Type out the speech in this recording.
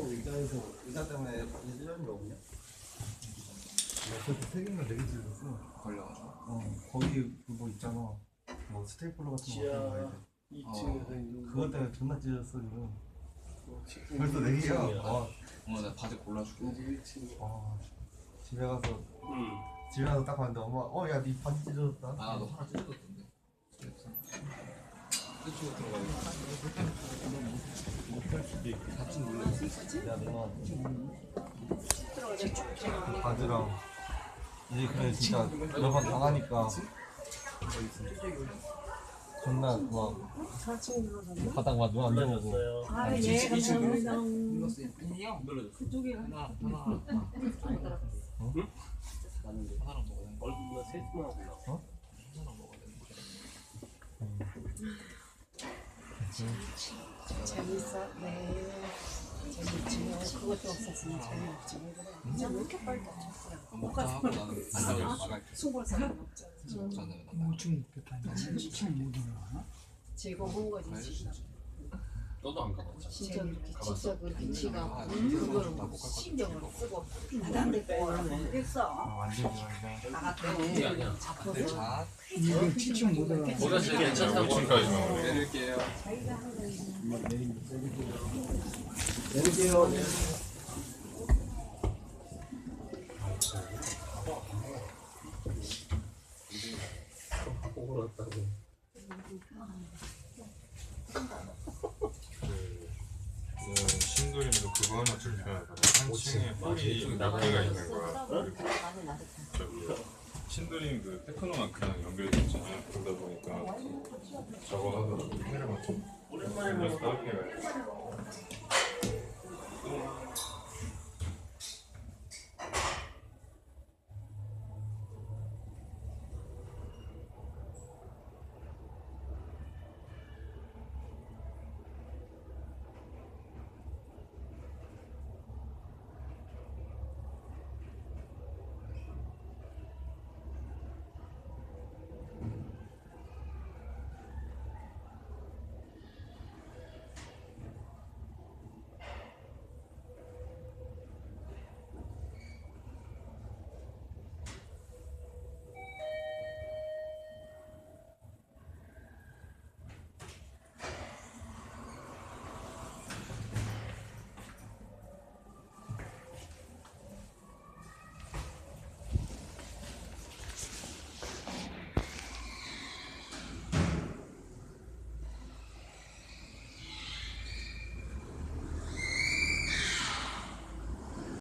의자에서 의자 때문에 찢어진 거 없냐? 그래서 세 개인가 네개 찢어졌어. 걸려가지고. 어 거기 그뭐 있잖아. 뭐 스테이플러 같은 거 지하 같은 거 있는데 2층에서 있는 그것 때문에 존나 지금. 거 지금 벌써 네 개야. 1층이야. 와, 엄마 나 바지 골라줄게. 이제 1층이야. 와 집에 가서 응. 집에 가서 딱 봤는데 엄마 어 야 네 바지 찢어졌다. 아 나도 하나 찢어졌던데. 야 누나 바지랑 이제 그래 진짜 여러 번 당하니까 존나 막 바닥 막눈안 대보고 눌러줬어요. 아, 예, 감사합니다. 눌러줬어. 그쪽에 하나 하나 맞는데. 하나랑 먹어야. 얼굴보다 세트만 하고 나. 하나랑 먹어야 되는 거. 재밌어. 네. 재밌지. 그것도 없었으면 재미없지. 이제 왜 이렇게 빨리 하고 나는 나갈 나갈게. 수고할 사람 없잖아. 나. 우측 못했다. 우측 못 올라가. 즐거운 거지. 진짜. 너도 안 가봤지? 진짜 그렇게 진짜 그렇게 지가 아, 그걸 신경을 쓰고 나한테 모르겠어. 아, 완전 좋아한다 나갔대. 아니야. 이거 지층 못 올라가. 뭐가 제일 괜찮다고 층까지만 내릴게요. 그 신도림도 그거 하나 불편하더라. 한 층에 뿔이 몇 개가 있는 거야. 저기 신도림 그 테크노만 그냥 연결돼 있잖아. 그러다 보니까 저거 하더라고. 테레만 올려서 따로 해가지고